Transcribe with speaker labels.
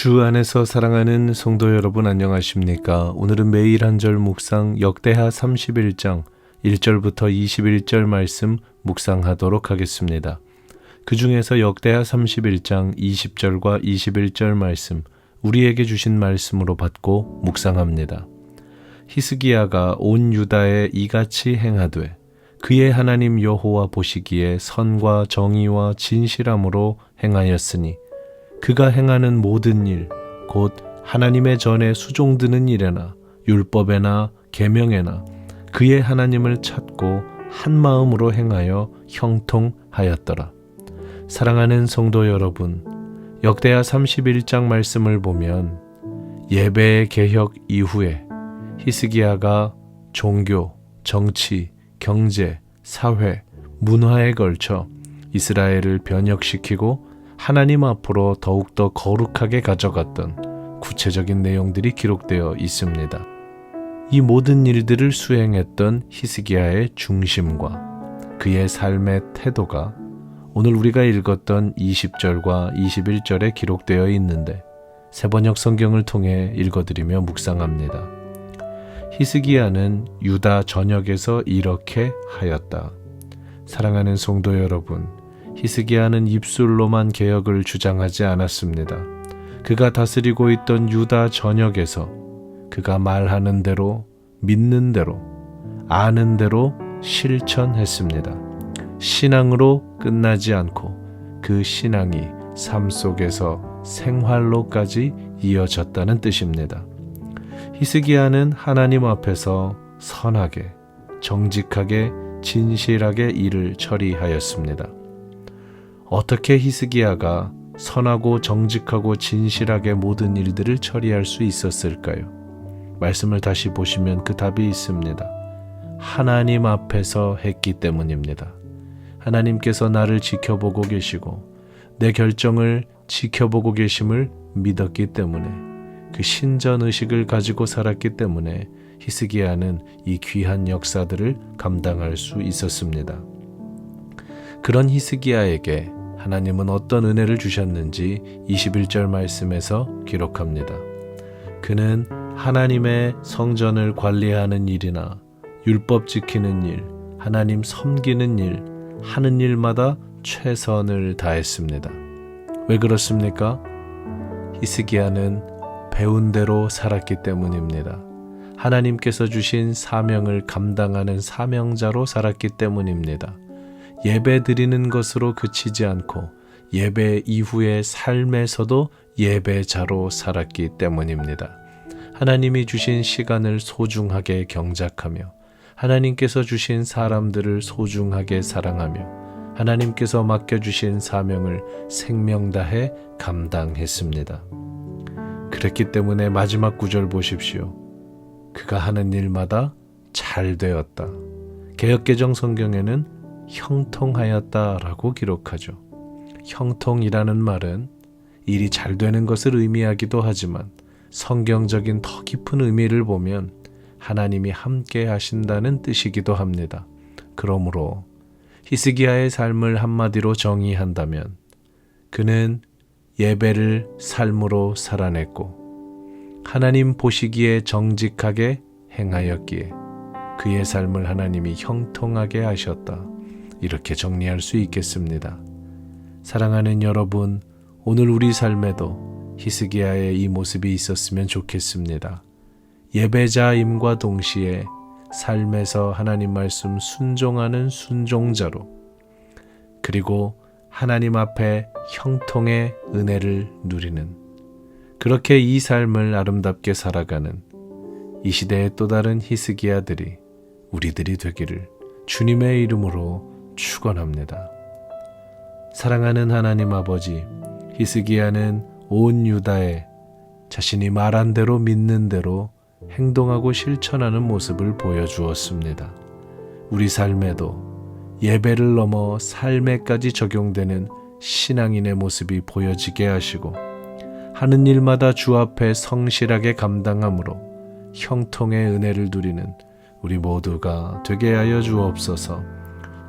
Speaker 1: 주 안에서 사랑하는 성도 여러분 안녕하십니까? 오늘은 매일 한 절 묵상 역대하 31장 1절부터 21절 말씀 묵상하도록 하겠습니다. 그 중에서 역대하 31장 20절과 21절 말씀 우리에게 주신 말씀으로 받고 묵상합니다. 히스기야가 온 유다에 이같이 행하되 그의 하나님 여호와 보시기에 선과 정의와 진실함으로 행하였으니 그가 행하는 모든 일, 곧 하나님의 전에 수종드는 일에나 율법에나 계명에나 그의 하나님을 찾고 한 마음으로 행하여 형통하였더라. 사랑하는 성도 여러분, 역대하 31장 말씀을 보면 예배의 개혁 이후에 히스기야가 종교, 정치, 경제, 사회, 문화에 걸쳐 이스라엘을 변혁시키고 하나님 앞으로 더욱더 거룩하게 가져갔던 구체적인 내용들이 기록되어 있습니다. 이 모든 일들을 수행했던 히스기야의 중심과 그의 삶의 태도가 오늘 우리가 읽었던 20절과 21절에 기록되어 있는데 세번역 성경을 통해 읽어드리며 묵상합니다. 히스기야는 유다 전역에서 이렇게 하였다. 사랑하는 성도 여러분, 히스기야는 입술로만 개혁을 주장하지 않았습니다. 그가 다스리고 있던 유다 전역에서 그가 말하는 대로, 믿는 대로, 아는 대로 실천했습니다. 신앙으로 끝나지 않고 그 신앙이 삶 속에서 생활로까지 이어졌다는 뜻입니다. 히스기야는 하나님 앞에서 선하게, 정직하게, 진실하게 일을 처리하였습니다. 어떻게 히스기야가 선하고 정직하고 진실하게 모든 일들을 처리할 수 있었을까요? 말씀을 다시 보시면 그 답이 있습니다. 하나님 앞에서 했기 때문입니다. 하나님께서 나를 지켜보고 계시고 내 결정을 지켜보고 계심을 믿었기 때문에 그 신전 의식을 가지고 살았기 때문에 히스기야는 이 귀한 역사들을 감당할 수 있었습니다. 그런 히스기야에게 하나님은 어떤 은혜를 주셨는지 21절 말씀에서 기록합니다. 그는 하나님의 성전을 관리하는 일이나 율법 지키는 일, 하나님 섬기는 일, 하는 일마다 최선을 다했습니다. 왜 그렇습니까? 히스기야는 배운 대로 살았기 때문입니다. 하나님께서 주신 사명을 감당하는 사명자로 살았기 때문입니다. 예배 드리는 것으로 그치지 않고 예배 이후의 삶에서도 예배자로 살았기 때문입니다. 하나님이 주신 시간을 소중하게 경작하며 하나님께서 주신 사람들을 소중하게 사랑하며 하나님께서 맡겨주신 사명을 생명 다해 감당했습니다. 그랬기 때문에 마지막 구절 보십시오. 그가 하는 일마다 잘 되었다. 개혁개정 성경에는 형통하였다라고 기록하죠. 형통이라는 말은 일이 잘 되는 것을 의미하기도 하지만 성경적인 더 깊은 의미를 보면 하나님이 함께 하신다는 뜻이기도 합니다. 그러므로 히스기야의 삶을 한마디로 정의한다면 그는 예배를 삶으로 살아냈고 하나님 보시기에 정직하게 행하였기에 그의 삶을 하나님이 형통하게 하셨다. 이렇게 정리할 수 있겠습니다. 사랑하는 여러분, 오늘 우리 삶에도 히스기야의 이 모습이 있었으면 좋겠습니다. 예배자임과 동시에 삶에서 하나님 말씀 순종하는 순종자로 그리고 하나님 앞에 형통의 은혜를 누리는 그렇게 이 삶을 아름답게 살아가는 이 시대의 또 다른 히스기야들이 우리들이 되기를 주님의 이름으로 축원합니다. 사랑하는 하나님 아버지, 히스기야는 온 유다에 자신이 말한 대로 믿는 대로 행동하고 실천하는 모습을 보여주었습니다. 우리 삶에도 예배를 넘어 삶에까지 적용되는 신앙인의 모습이 보여지게 하시고 하는 일마다 주 앞에 성실하게 감당함으로 형통의 은혜를 누리는 우리 모두가 되게 하여 주옵소서.